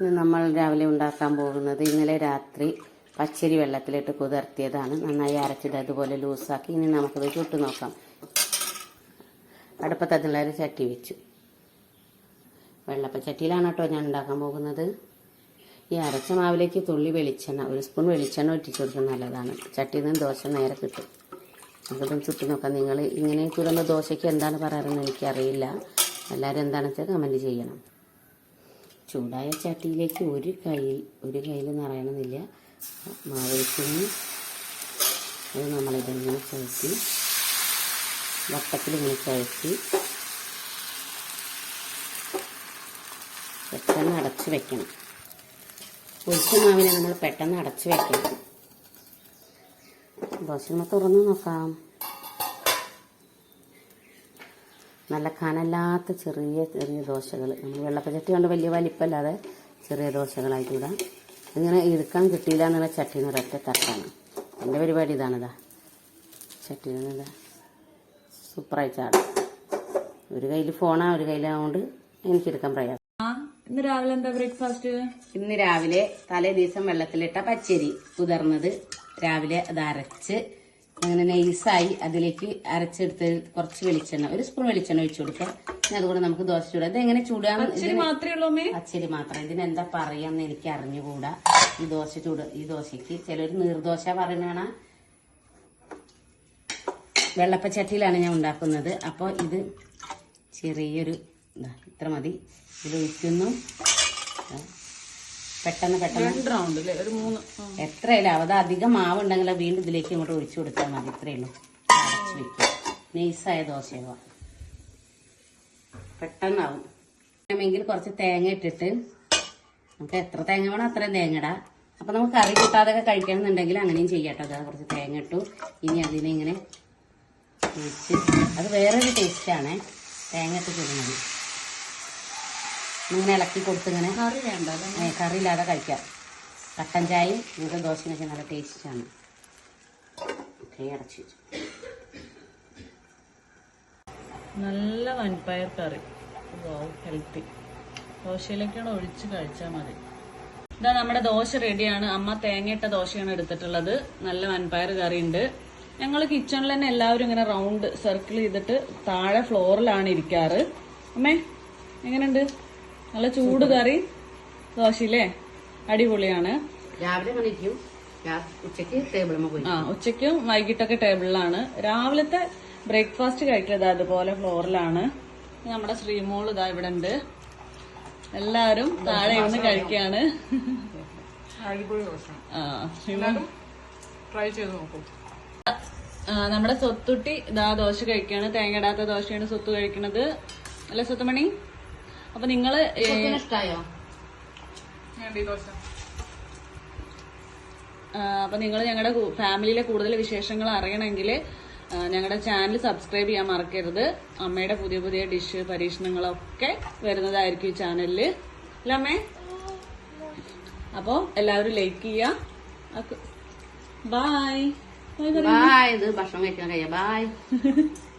ഇന്ന് നമ്മൾ രാവിലെ ഉണ്ടാക്കാൻ പോകുന്നത് ഇന്നലെ രാത്രി പച്ചരി വെള്ളത്തിലിട്ട് കുതിർത്തിയതാണ്. നന്നായി അരച്ചിട്ട് അതുപോലെ ലൂസാക്കി. ഇനി നമുക്കത് ചുട്ടു നോക്കാം. അടുപ്പത്ത് ചട്ടി വെച്ചു. വെള്ളപ്പച്ചട്ടിയിലാണ് കേട്ടോ ഞാൻ ഉണ്ടാക്കാൻ പോകുന്നത്. ഈ അരച്ച മാവിലേക്ക് തുള്ളി വെളിച്ചെണ്ണ ഒരു സ്പൂൺ വെളിച്ചെണ്ണ ഒറ്റിച്ചു കൊടുക്കുന്നത് നല്ലതാണ്. ചട്ടിയിൽ നിന്ന് ദോശ നേരെ കിട്ടും. നമുക്കതും ചുട്ടി നോക്കാം. നിങ്ങൾ ഇങ്ങനെ ചുടുന്ന ദോശയ്ക്ക് എന്താണ് പറയാറെന്ന് എനിക്കറിയില്ല. എല്ലാവരും എന്താണെന്ന് വെച്ചാൽ കമന്റ് ചെയ്യണം. ചൂടായ ചട്ടിയിലേക്ക് ഒരു കയ്യിൽ ഒരു കയ്യിൽ നിറയണമെന്നില്ല. മാവേച്ചിന് അത് നമ്മളിതിങ്ങനെ ചുഴറ്റി വട്ടത്തിലിങ്ങനെ ചുഴറ്റി പെട്ടെന്ന് അടച്ചു വെക്കണം. ഒഴിച്ച മാവിനെ നമ്മൾ പെട്ടെന്ന് അടച്ചു വെക്കണം. ദോശ തുറന്ന് നോക്കാം. നല്ല കനല്ലാത്ത ചെറിയ ചെറിയ ദോശകൾ. നമ്മൾ വെള്ളപ്പച്ചട്ടി കൊണ്ട് വലിയ വലിപ്പമല്ലാതെ ചെറിയ ദോശകളായിട്ട് ഇടാം ഇങ്ങനെ എടുക്കാൻ കിട്ടിയില്ല എന്നുള്ള ചട്ടിന്ന് ഒരൊറ്റ തട്ടാണ്. എന്റെ പരിപാടി ഇതാണിതാ ചട്ടിയിൽ നിന്നിതാ സൂപ്പറായി ചാടും. ഒരു കയ്യിൽ ഫോണാ ഒരു കയ്യിലാവുകൊണ്ട് എനിക്കെടുക്കാൻ പ്രയാസം. ഇന്ന് രാവിലെ എന്താ ബ്രേക്ക്ഫാസ്റ്റ്? ഇന്ന് രാവിലെ തലേ ദിവസം വെള്ളത്തിലിട്ട പച്ചരി കുതിർന്നത്. രാവിലെ അത് അരച്ച് അങ്ങനെ നൈസായി അതിലേക്ക് അരച്ചെടുത്ത് കുറച്ച് വെളിച്ചെണ്ണ ഒരു സ്പൂൺ വെളിച്ചെണ്ണ ഒഴിച്ചു കൊടുക്കുക പിന്നെ അതുകൂടെ നമുക്ക് ദോശ ചൂടാം. ഇത് എങ്ങനെ ചൂടാ അച്ചരി പച്ചരി മാത്രം. ഇതിനെന്താ പറയാന്ന് എനിക്ക് അറിഞ്ഞുകൂടാ. ഈ ദോശ ചൂട് ഈ ദോശക്ക് ചിലർ നീർദോശ പറയണ വെള്ളപ്പച്ചട്ടിയിലാണ് ഞാൻ ഉണ്ടാക്കുന്നത്. അപ്പോൾ ഇത് ചെറിയൊരു ഇത്ര മതി. ഇത് ഒഴിക്കുന്നു. പെട്ടെന്ന് പെട്ടെന്ന്. റൗണ്ട് അല്ലേ ഒരു മൂന്ന്. ആ. എത്രയല്ല? അത് അധികം മാവ് ഉണ്ടെങ്കിൽ വീണ്ടും ഇതിലേക്ക് ഇങ്ങോട്ട് ഒഴിച്ചു കൊടുത്താൽ മതി. ഇത്രയേ ഉള്ളൂ. അടച്ചു വെക്കും. നൈസായ ദോശയാവാം പെട്ടെന്നാവും. വേണമെങ്കിൽ കുറച്ച് തേങ്ങ ഇട്ടിട്ട് നമുക്ക് എത്ര തേങ്ങ വേണം അത്രയും തേങ്ങ ഇടാം. അപ്പൊ നമുക്ക് കറി കൂട്ടാതൊക്കെ കഴിക്കണമെന്നുണ്ടെങ്കിൽ അങ്ങനെയും ചെയ്യാട്ടോ അത് കുറച്ച് തേങ്ങ ഇട്ടു. ഇനി അതിനെ ഇങ്ങനെ ഒഴിച്ച് അത് വേറൊരു ടേസ്റ്റാണ് തേങ്ങ ഇട്ട് ചുടുന്നത്. ഇങ്ങനെ ഇളക്കി കൊടുത്ത് ഇങ്ങനെ കറി വേണ്ട കറി ഇല്ലാതെ കഴിക്കാം. കട്ടൻ ചായയും നിങ്ങൾക്ക് ദോശയൊക്കെ നല്ല ടേസ്റ്റാണ്. ഓക്കെ അടച്ചു നല്ല വൻപയർ കറി. ഹെൽത്തി. ദോശയിലേക്കാണ് ഒഴിച്ച് കഴിച്ചാൽ മതി. ഇതാ നമ്മുടെ ദോശ റെഡിയാണ്. അമ്മ തേങ്ങയിട്ട ദോശയാണ് എടുത്തിട്ടുള്ളത്. നല്ല വൻപയർ കറി ഉണ്ട്. ഞങ്ങൾ കിച്ചണിൽ തന്നെ എല്ലാവരും ഇങ്ങനെ റൗണ്ട് സർക്കിൾ ചെയ്തിട്ട് താഴെ ഫ്ലോറിലാണ് ഇരിക്കാറ്. അമ്മേ എങ്ങനെയുണ്ട്? നല്ല ചൂട് കറി. ദോശയില്ലേ അടിപൊളിയാണ്. രാവിലെ മണിക്കും പോയി ആ ഉച്ചയ്ക്കും വൈകിട്ടൊക്കെ ടേബിളിലാണ് രാവിലത്തെ ബ്രേക്ക്ഫാസ്റ്റ് കഴിക്കുന്നത് അതുപോലെ ഫ്ലോറിലാണ് നമ്മുടെ ശ്രീമോൾ ഇതാ ഇവിടെ ഉണ്ട്. എല്ലാരും താഴെ ഇരുന്ന് കഴിക്കാണ്. ട്രൈ ചെയ്ത് നോക്കൂ. നമ്മുടെ സ്വത്തുട്ടി ഇതാ ദോശ കഴിക്കാണ്. തേങ്ങയിടാത്ത ദോശയാണ് സ്വത്ത് കഴിക്കണത്. അല്ലെ സ്വത്തുമണി? അപ്പൊ നിങ്ങൾ ഇഷ്ടായോ? അപ്പൊ നിങ്ങൾ ഞങ്ങളുടെ ഫാമിലിയിലെ കൂടുതൽ വിശേഷങ്ങൾ അറിയണമെങ്കിൽ ഞങ്ങളുടെ ചാനൽ സബ്സ്ക്രൈബ് ചെയ്യാൻ മറക്കരുത്. അമ്മയുടെ പുതിയ പുതിയ ഡിഷ് പരീക്ഷണങ്ങളൊക്കെ വരുന്നതായിരിക്കും ഈ ചാനലിൽ അല്ലേ അമ്മേ? അപ്പോൾ എല്ലാവരും ലൈക്ക് ചെയ്യുക ബായ് ബൈ. ബായ് ഇത് ഭക്ഷണം കഴിക്കാൻ കഴിയാം. ബായ്